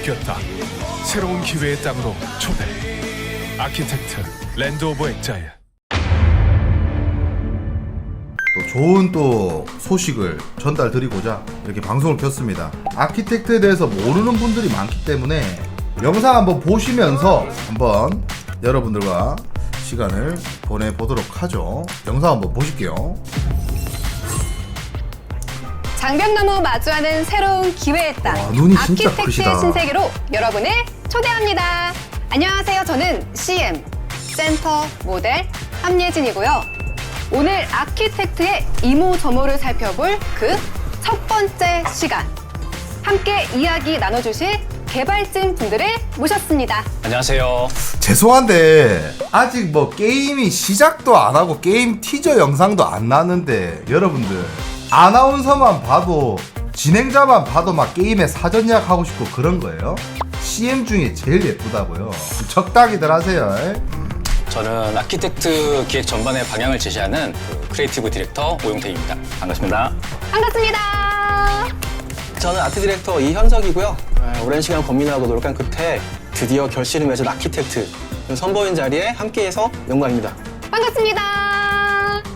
바뀌었다. 새로운 기회의 땅으로 초대. 아키텍트 랜드 오브 엑자일. 또 좋은 또 소식을 전달 드리고자 이렇게 방송을 켰습니다. 아키텍트에 대해서 모르는 분들이 많기 때문에 영상 한번 보시면서 한번 여러분들과 시간을 보내보도록 하죠. 영상 한번 보실게요. 장벽너머 마주하는 새로운 기회의 땅 와, 눈이 진짜 아키텍트의 크시다. 신세계로 여러분을 초대합니다. 안녕하세요. 저는 CM 센터 모델 함예진이고요. 오늘 아키텍트의 이모저모를 살펴볼 그 첫 번째 시간 함께 이야기 나눠주실 개발진 분들을 모셨습니다. 안녕하세요. 죄송한데 아직 뭐 게임이 시작도 안 하고 게임 티저 영상도 안 나왔는데 여러분들 아나운서만 봐도 진행자만 봐도 막 게임에 사전 예약하고 싶고 그런 거예요? CM 중에 제일 예쁘다고요. 적당히들 하세요. 저는 아키텍트 기획 전반의 방향을 제시하는 그 크리에이티브 디렉터 오용택입니다. 반갑습니다. 반갑습니다. 저는 아트 디렉터 이현석이고요. 에, 오랜 시간 고민하고 노력한 끝에 드디어 결실을 맺은 아키텍트 선보인 자리에 함께해서 영광입니다. 반갑습니다.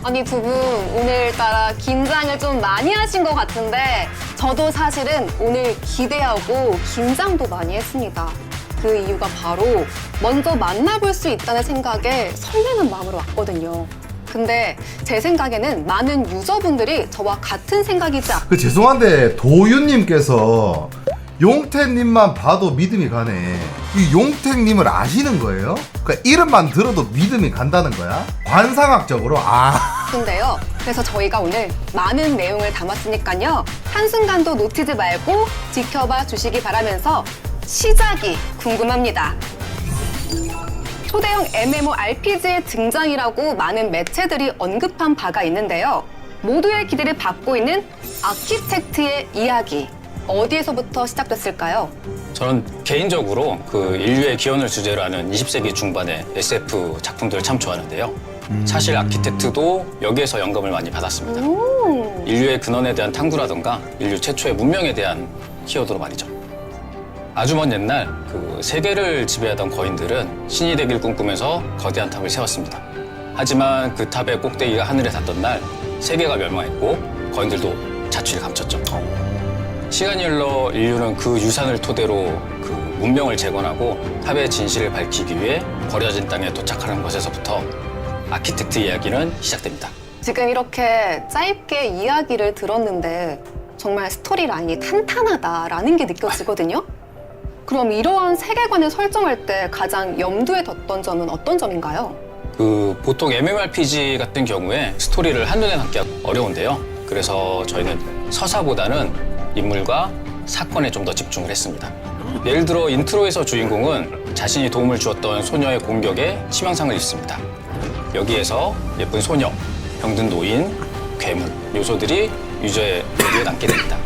아니 두 분 오늘따라 긴장을 좀 많이 하신 것 같은데 저도 사실은 오늘 기대하고 긴장도 많이 했습니다. 그 이유가 바로 먼저 만나볼 수 있다는 생각에 설레는 마음으로 왔거든요. 근데 제 생각에는 많은 유저분들이 저와 같은 생각이지 않... 그 죄송한데 도윤님께서 용태님만 봐도 믿음이 가네. 이 용태님을 아시는 거예요? 그러니까 이름만 들어도 믿음이 간다는 거야? 관상학적으로 아. 근데요. 그래서 저희가 오늘 많은 내용을 담았으니까요. 한순간도 놓치지 말고 지켜봐 주시기 바라면서 시작이 궁금합니다. 초대형 MMORPG의 등장이라고 많은 매체들이 언급한 바가 있는데요. 모두의 기대를 받고 있는 아키텍트의 이야기. 어디에서부터 시작됐을까요? 저는 개인적으로 그 인류의 기원을 주제로 하는 20세기 중반의 SF 작품들을 참 좋아하는데요. 사실 아키텍트도 여기에서 영감을 많이 받았습니다. 오. 인류의 근원에 대한 탐구라던가 인류 최초의 문명에 대한 키워드로 말이죠. 아주 먼 옛날 그 세계를 지배하던 거인들은 신이 되길 꿈꾸면서 거대한 탑을 세웠습니다. 하지만 그 탑의 꼭대기가 하늘에 닿던 날 세계가 멸망했고 거인들도 자취를 감췄죠. 시간이 흘러 인류는 그 유산을 토대로 그 문명을 재건하고 탑의 진실을 밝히기 위해 버려진 땅에 도착하는 것에서부터 아키텍트 이야기는 시작됩니다. 지금 이렇게 짧게 이야기를 들었는데 정말 스토리 라인이 탄탄하다라는 게 느껴지거든요. 그럼 이러한 세계관을 설정할 때 가장 염두에 뒀던 점은 어떤 점인가요? 그 보통 MMORPG 같은 경우에 스토리를 한눈에 담기 어려운데요. 그래서 저희는 서사보다는 인물과 사건에 좀 더 집중을 했습니다. 예를 들어 인트로에서 주인공은 자신이 도움을 주었던 소녀의 공격에 치명상을 입습니다. 여기에서 예쁜 소녀, 병든 노인, 괴물 요소들이 유저의 뇌에 남게 됩니다.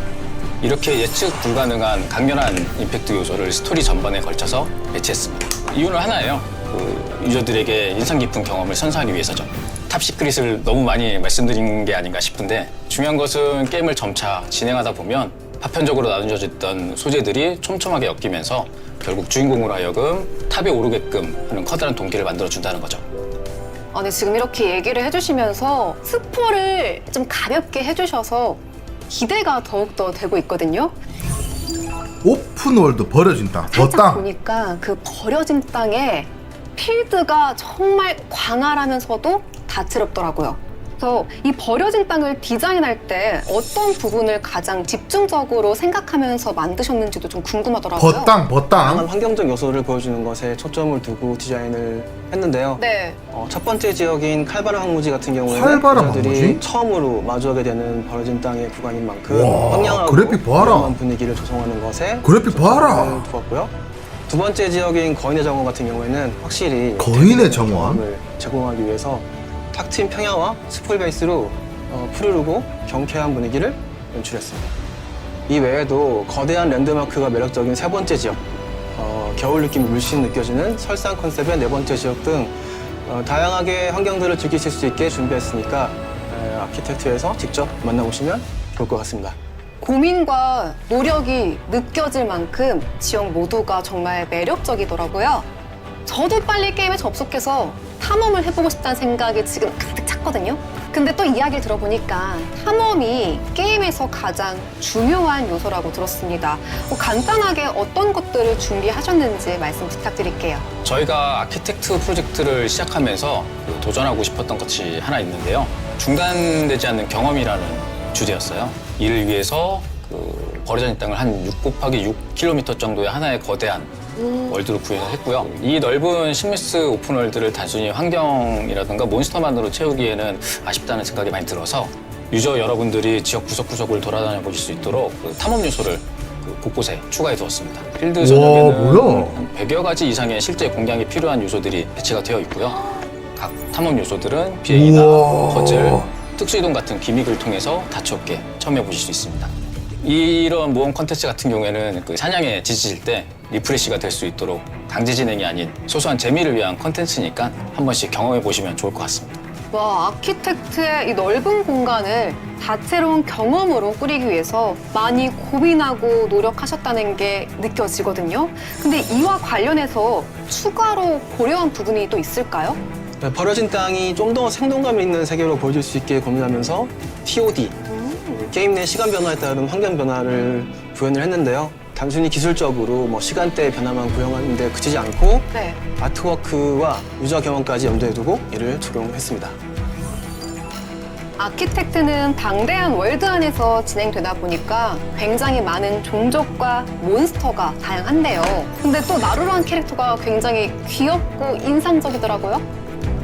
이렇게 예측 불가능한 강렬한 임팩트 요소를 스토리 전반에 걸쳐서 배치했습니다. 이유는 하나예요. 그 유저들에게 인상 깊은 경험을 선사하기 위해서죠. 탑 시크릿을 너무 많이 말씀드린 게 아닌가 싶은데 중요한 것은 게임을 점차 진행하다 보면 파편적으로 나누어져 있던 소재들이 촘촘하게 엮이면서 결국 주인공으로 하여금 탑에 오르게끔 하는 커다란 동기를 만들어준다는 거죠. 아니 지금 이렇게 얘기를 해주시면서 스포를 좀 가볍게 해주셔서 기대가 더욱더 되고 있거든요. 오픈월드 버려진 땅. 더 살짝 땅. 보니까 그 버려진 땅에 필드가 정말 광활하면서도 다채롭더라고요. 그래서 이 버려진 땅을 디자인할 때 어떤 부분을 가장 집중적으로 생각하면서 만드셨는지도 좀 궁금하더라고요. 버땅 버땅. 다양한 환경적 요소를 보여주는 것에 초점을 두고 디자인을 했는데요. 네. 어, 첫 번째 지역인 칼바람 항무지 같은 경우에는 칼바람 유저들이 항무지? 처음으로 마주하게 되는 버려진 땅의 구간인 만큼 와, 황량하고 그래픽 봐라. 위험한 분위기를 조성하는 것에 그래픽 봐라. 두었고요. 두 번째 지역인 거인의 정원 같은 경우에는 확실히 거인의 정원? 을 제공하기 위해서 탁 트인 평야와 스풀 베이스로 어, 푸르르고 경쾌한 분위기를 연출했습니다. 이 외에도 거대한 랜드마크가 매력적인 세 번째 지역, 어, 겨울 느낌이 물씬 느껴지는 설상 컨셉의 네 번째 지역 등 어, 다양하게 환경들을 즐기실 수 있게 준비했으니까 에, 아키텍트에서 직접 만나보시면 좋을 것 같습니다. 고민과 노력이 느껴질 만큼 지역 모두가 정말 매력적이더라고요. 저도 빨리 게임에 접속해서 탐험을 해보고 싶다는 생각이 지금 가득 찼거든요. 근데 또 이야기를 들어보니까 탐험이 게임에서 가장 중요한 요소라고 들었습니다. 뭐 간단하게 어떤 것들을 준비하셨는지 말씀 부탁드릴게요. 저희가 아키텍트 프로젝트를 시작하면서 그 도전하고 싶었던 것이 하나 있는데요. 중단되지 않는 경험이라는 주제였어요. 이를 위해서 그 버려진 땅을 한 6 곱하기 6km 정도의 하나의 거대한 월드를 구현했고요. 이 넓은 심리스 오픈월드를 단순히 환경이라든가 몬스터만으로 채우기에는 아쉽다는 생각이 많이 들어서 유저 여러분들이 지역 구석구석을 돌아다녀 보실 수 있도록 그 탐험 요소를 그 곳곳에 추가해 두었습니다. 필드 전역에는 뭐야? 한 100여 가지 이상의 실제 공략이 필요한 요소들이 배치가 되어 있고요. 각 탐험 요소들은 비행이나 우와. 퍼즐, 특수이동 같은 기믹을 통해서 다채롭게 체험해 보실 수 있습니다. 이런 모험 컨텐츠 같은 경우에는 그 사냥에 지칠 때 리프레시가 될 수 있도록 강제 진행이 아닌 소소한 재미를 위한 컨텐츠니까 한 번씩 경험해 보시면 좋을 것 같습니다. 와, 아키텍트의 이 넓은 공간을 다채로운 경험으로 꾸리기 위해서 많이 고민하고 노력하셨다는 게 느껴지거든요. 근데 이와 관련해서 추가로 고려한 부분이 또 있을까요? 네, 버려진 땅이 좀 더 생동감 있는 세계로 보여줄 수 있게 고민하면서 TOD, 게임 내 시간 변화에 따른 환경 변화를 구현을 했는데요. 단순히 기술적으로 뭐 시간대 변화만 구현하는데 그치지 않고 네. 아트워크와 유저 경험까지 염두에 두고 이를 적용했습니다. 아키텍트는 방대한 월드 안에서 진행되다 보니까 굉장히 많은 종족과 몬스터가 다양한데요. 근데 또 나루라는 캐릭터가 굉장히 귀엽고 인상적이더라고요.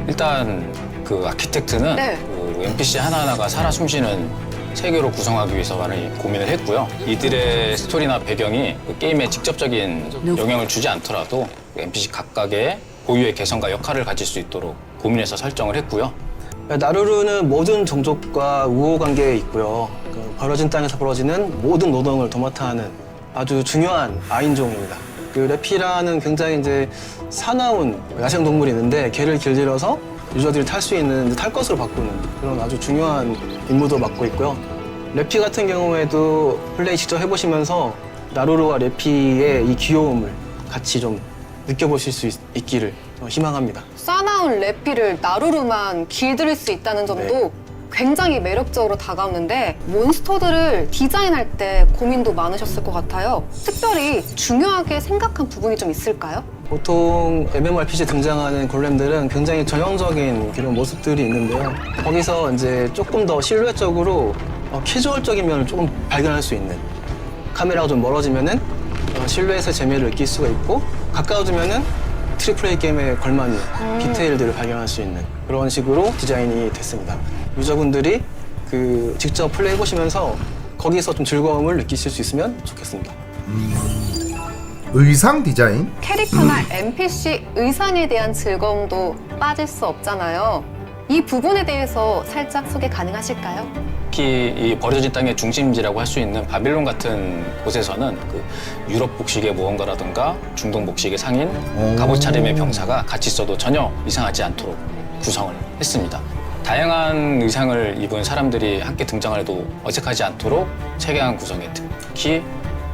일단 그 아키텍트는 네. 그 NPC 하나하나가 살아 숨쉬는 세계로 구성하기 위해서 많이 고민을 했고요. 이들의 스토리나 배경이 그 게임에 직접적인 영향을 주지 않더라도 그 NPC 각각의 고유의 개성과 역할을 가질 수 있도록 고민해서 설정을 했고요. 나루루는 모든 종족과 우호 관계에 있고요. 그 벌어진 땅에서 벌어지는 모든 노동을 도맡아 하는 아주 중요한 아인종입니다. 그 레피라는 굉장히 이제 사나운 야생 동물이 있는데 개를 길들여서 유저들이 탈 수 있는 탈 것으로 바꾸는 그런 아주 중요한 임무도 맡고 있고요. 레피 같은 경우에도 플레이 직접 해보시면서 나루루와 레피의 이 귀여움을 같이 좀 느껴보실 수 있, 있기를 희망합니다. 싸나운 레피를 나루루만 길들일 수 있다는 점도 네. 굉장히 매력적으로 다가오는데 몬스터들을 디자인할 때 고민도 많으셨을 것 같아요. 특별히 중요하게 생각한 부분이 좀 있을까요? 보통 MMORPG에 등장하는 골렘들은 굉장히 전형적인 그런 모습들이 있는데요. 거기서 이제 조금 더 실루엣적으로 어, 캐주얼적인 면을 조금 발견할 수 있는 카메라가 좀 멀어지면은 어, 실루엣의 재미를 느낄 수가 있고 가까워지면은 트리플 A 게임에 걸맞는 디테일들을 발견할 수 있는 그런 식으로 디자인이 됐습니다. 유저분들이 그 직접 플레이 해 보시면서 거기서 좀 즐거움을 느끼실 수 있으면 좋겠습니다. 의상 디자인? 캐릭터나 NPC 의상에 대한 즐거움도 빠질 수 없잖아요. 이 부분에 대해서 살짝 소개 가능하실까요? 특히 이 버려진 땅의 중심지라고 할 수 있는 바빌론 같은 곳에서는 그 유럽 복식의 모험가라든가 중동 복식의 상인, 오. 갑옷 차림의 병사가 같이 써도 전혀 이상하지 않도록 구성을 했습니다. 다양한 의상을 입은 사람들이 함께 등장해도 어색하지 않도록 체계한 구성에 특히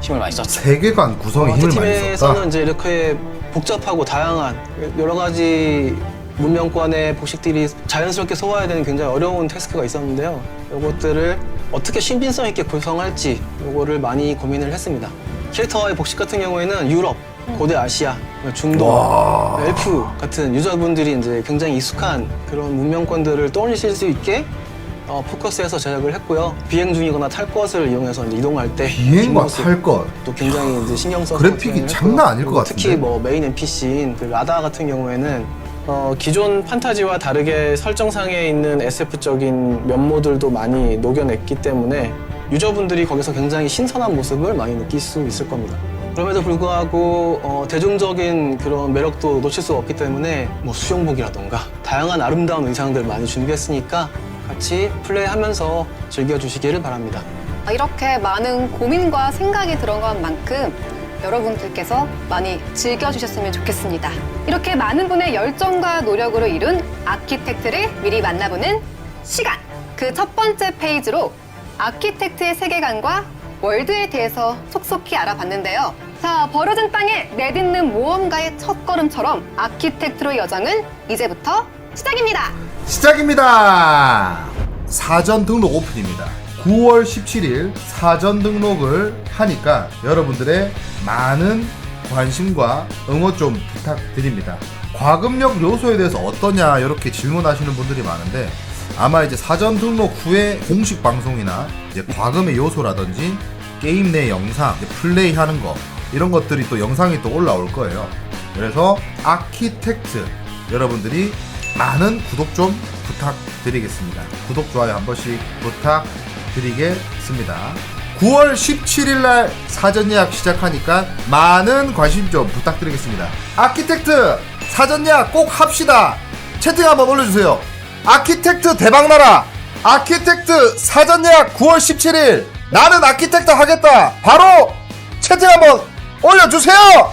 힘을 많이 썼죠. 세계관 구성에 힘을 많이 팀에서는 썼다. 이제 이렇게 복잡하고 다양한 여러 가지 문명권의 복식들이 자연스럽게 소화해야 되는 굉장히 어려운 태스크가 있었는데요. 이것들을 어떻게 신빙성 있게 구성할지 이거를 많이 고민을 했습니다. 캐릭터의 복식 같은 경우에는 유럽, 고대 아시아, 중동, 와. 엘프 같은 유저분들이 이제 굉장히 익숙한 그런 문명권들을 떠올리실 수 있게 어, 포커스해서 제작을 했고요. 비행 중이거나 탈 것을 이용해서 이제 이동할 때 비행과 뒷모습, 탈 것. 또 굉장히 이제 신경 써서 그래픽이 진행을 장난 했고요. 아닐 것 그리고 같은데? 특히 뭐 메인 NPC인 그 라다 같은 경우에는 어, 기존 판타지와 다르게 설정상에 있는 SF적인 면모들도 많이 녹여냈기 때문에 유저분들이 거기서 굉장히 신선한 모습을 많이 느낄 수 있을 겁니다. 그럼에도 불구하고 어, 대중적인 그런 매력도 놓칠 수 없기 때문에 뭐 수영복이라던가 다양한 아름다운 의상들 많이 준비했으니까 같이 플레이하면서 즐겨주시기를 바랍니다. 이렇게 많은 고민과 생각이 들어간 만큼 여러분들께서 많이 즐겨주셨으면 좋겠습니다. 이렇게 많은 분의 열정과 노력으로 이룬 아키텍트를 미리 만나보는 시간! 그 첫 번째 페이지로 아키텍트의 세계관과 월드에 대해서 속속히 알아봤는데요. 자, 버려진 땅에 내딛는 모험가의 첫 걸음처럼 아키텍트로의 여정은 이제부터 시작입니다. 시작입니다. 사전 등록 오픈입니다. 9월 17일 사전 등록을 하니까 여러분들의 많은 관심과 응원 좀 부탁드립니다. 과금력 요소에 대해서 어떠냐 이렇게 질문하시는 분들이 많은데 아마 이제 사전 등록 후에 공식 방송이나 이제 과금의 요소라든지 게임 내 영상, 이제 플레이 하는 거 이런 것들이 또 영상이 또 올라올 거예요. 그래서 아키텍트 여러분들이 많은 구독 좀 부탁드리겠습니다. 구독 좋아요 한 번씩 부탁드리겠습니다. 9월 17일 날 사전 예약 시작하니까 많은 관심 좀 부탁드리겠습니다. 아키텍트 사전 예약 꼭 합시다. 채팅 한번 올려주세요. 아키텍트 대박나라. 아키텍트 사전 예약 9월 17일 나는 아키텍트 하겠다. 바로 채팅 한번 올려주세요.